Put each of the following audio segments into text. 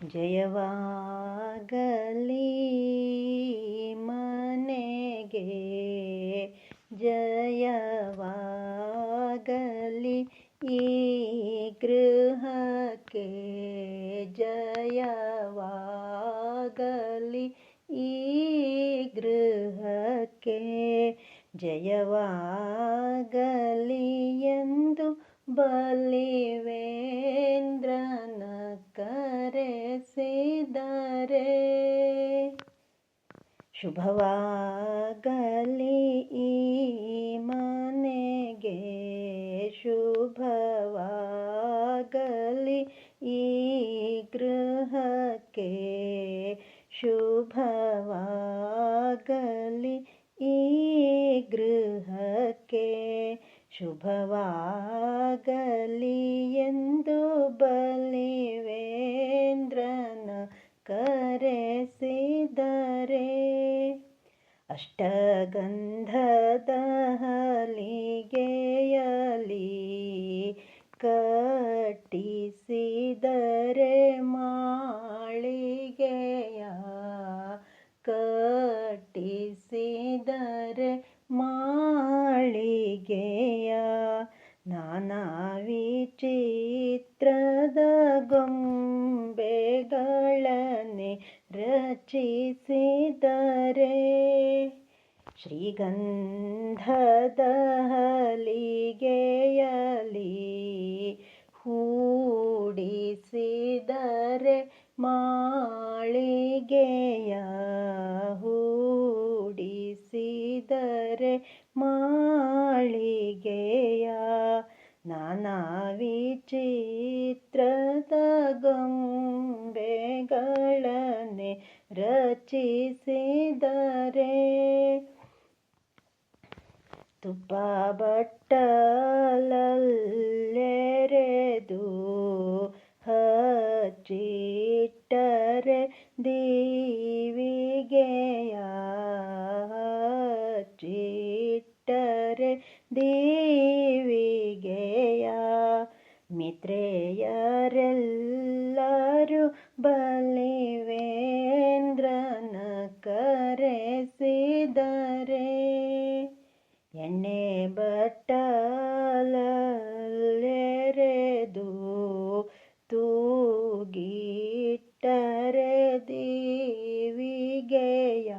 ಜಯವಾಗಲಿ ಮನೆಗೆ ಜಯವಾಗಲಿ ಈ ಗೃಹಕ್ಕೆ ಜಯವಾಗಲಿ ಈ ಗೃಹಕ್ಕೆ ಜಯವಾಗಲಿ ಎಂದು ಬಲಿವೇಂದ್ರನ ಶುಭವಾಗಲಿ ಈ ಮನೆಗೆ. ಶುಭವಾಗಲಿ ಈ ಗೃಹಕ್ಕೆ. ಶುಭವಾಗಲಿ ಈ ಗೃಹಕ್ಕೆ. ಶುಭವಾಗಲಿ ಎಂದು ಬಲಿವೇಂದ್ರನ ಕರೆಸಿದರೆ ಅಷ್ಟಗಂಧದ ಹಲಿಗೆಯಲಿ ಕಟ್ಟಿಸಿದರೆ ಮಾಳಿಗೆಯ ಕಟ್ಟಿಸಿದರೆ ಮಾಳಿಗೆಯ. ನಾನಾ ವಿಚಿತ್ರದ ಗೊಂಬೆಗಳನ್ನೇ ರಚಿಸಿದರೆ ಶ್ರೀಗಂಧದ ಹಲಿಗೆಯಲಿ ಹೂಡಿಸಿದರೆ ಮಾಳಿಗೆಯ ಹೂಡಿಸಿದರೆ ಮಾಳಿಗೆಯ ನಾನಾ ವಿಚಿತ್ರದ ಗೊಂಬೆಗಳನ್ನೇ ರಚಿಸಿದರೆ ತುಪ್ಪ ಬಟ್ಟಲಲ್ಲೆರೆದು ಹಚ್ಚಿಟ್ಟರೆ ದೀವಿಗೆಯ ಹಚ್ಚಿಟ್ಟರೆ ದೀವಿಗೆಯ ಮಿತ್ರೆಯರೆಲ್ಲರೂ ಬಲಿವೇಂದ್ರನ ಎಣ್ಣೆ ಬಟ್ಟಲೆರೆದು ತೂಗಿಟ್ಟರೆ ದೇವಿಗೆಯ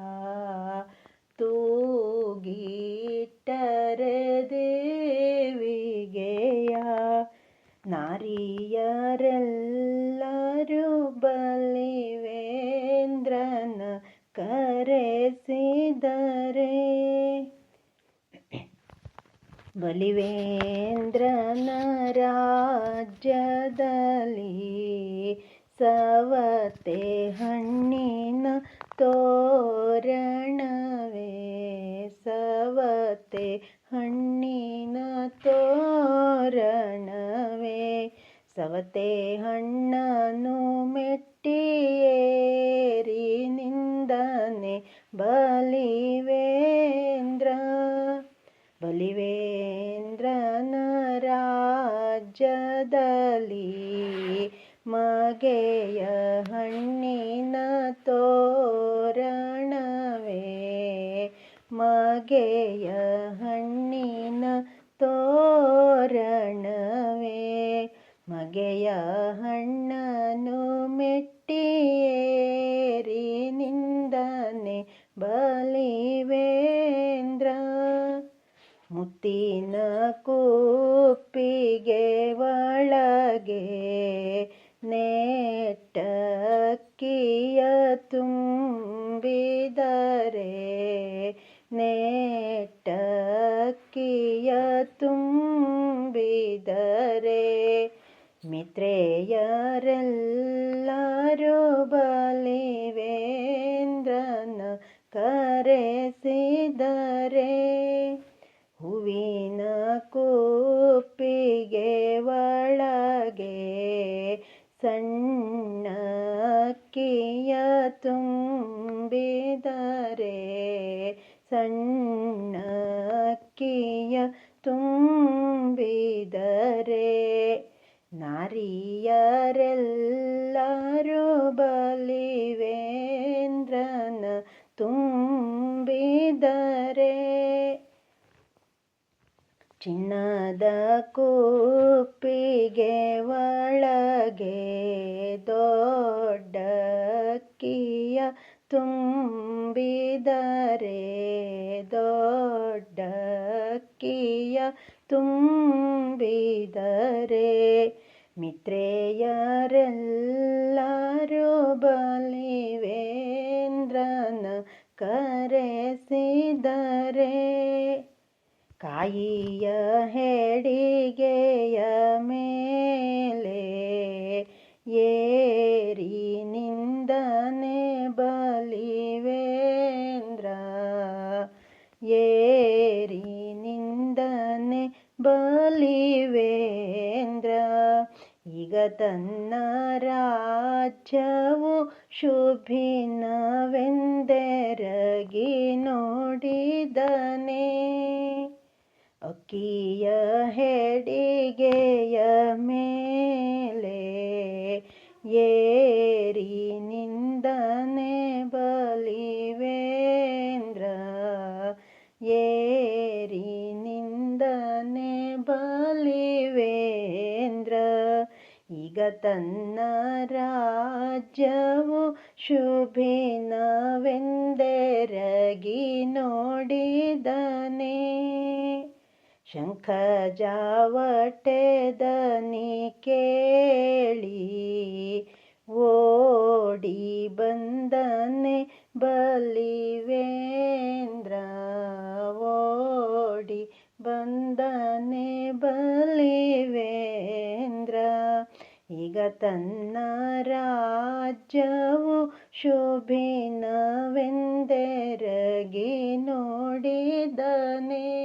ತೂಗಿಟ್ಟರೆ ದೇವಿಗೆಯ ನಾರಿಯರೆಲ್ಲರೂ ಬಲಿವೇಂದ್ರನ ರಾಜ್ಯದಲ್ಲಿ ಸವತೆ ಹಣ್ಣಿನ ತೋರಣವೇ ಸವತೆ ಹಣ್ಣಿನ ತೋರಣವೇ ಸವತೆ ಹಣ್ಣನು ಮೆಟ್ಟಿಯೇರಿ ನಿಂದನೆ ಬಲಿವೇಂದ್ರ ಬಲಿವೇಂದ್ರನ ರಾಜ್ಯದಲ್ಲಿ ಮಗೆಯ ಹಣ್ಣಿನ ತೋರಣವೇ ಮಗೆಯ ಮಿತ್ರೆಯರೆಲ್ಲರೂ ಬಲಿವೇಂದ್ರನ ಕರೆಸಿದರೆ. ಹೂವಿನ ಕೂಪಿಗೆ ಒಳಗೆ ಸಣ್ಣ ಕಿಯ ತುಂಬಿದರೆ. ಸಣ್ಣ ಅಕ್ಕಿಯ ಚಿನ್ನದ ಕುಪ್ಪಿಗೆ ಒಳಗೆ ದೊಡ್ಡಕ್ಕಿಯ ತುಂಬಿದರೆ ದೊಡ್ಡಕ್ಕಿಯ ತುಂಬಿದರೆ ಮಿತ್ರೇಯರೆಲ್ಲರೂ ಬಲಿವೇಂದ್ರನ ಕರೆಸಿದರೆ ಕಾಯಿಯ ಹೆಡಿಗೆಯ ಮೇಲೆ ಏರಿ ನಿಂದನೆ ಬಲಿವೇಂದ್ರ ಏರಿ ನಿಂದನೆ ಬಲಿವೇಂದ್ರ ಈಗ ತನ್ನ ಅಕ್ಕಿಯ ಹೆಡಿಗೆಯ ಮೇಲೆ ಏರಿ ನಿಂದನೆ ಬಲಿವೇಂದ್ರ ಏರಿ ನಿಂದನೆ ಬಲಿವೇಂದ್ರ ಈಗ ತನ್ನ ರಾಜ್ಯವು ಶುಭಿನವೆಂದೆರಗಿ ನೋಡಿದನೆ. ಶಂಖ ಜಾವಟೆದನಿ ಕೇಳಿ ಓಡಿ ಬಂದನೆ ಬಲಿವೇಂದ್ರ ಓಡಿ ಬಂದನೆ ಬಲಿವೇಂದ್ರ ಈಗ ತನ್ನ ರಾಜ್ಯವು ಶೋಭಿನವೆಂದೆರಗಿ ನೋಡಿದನೆ.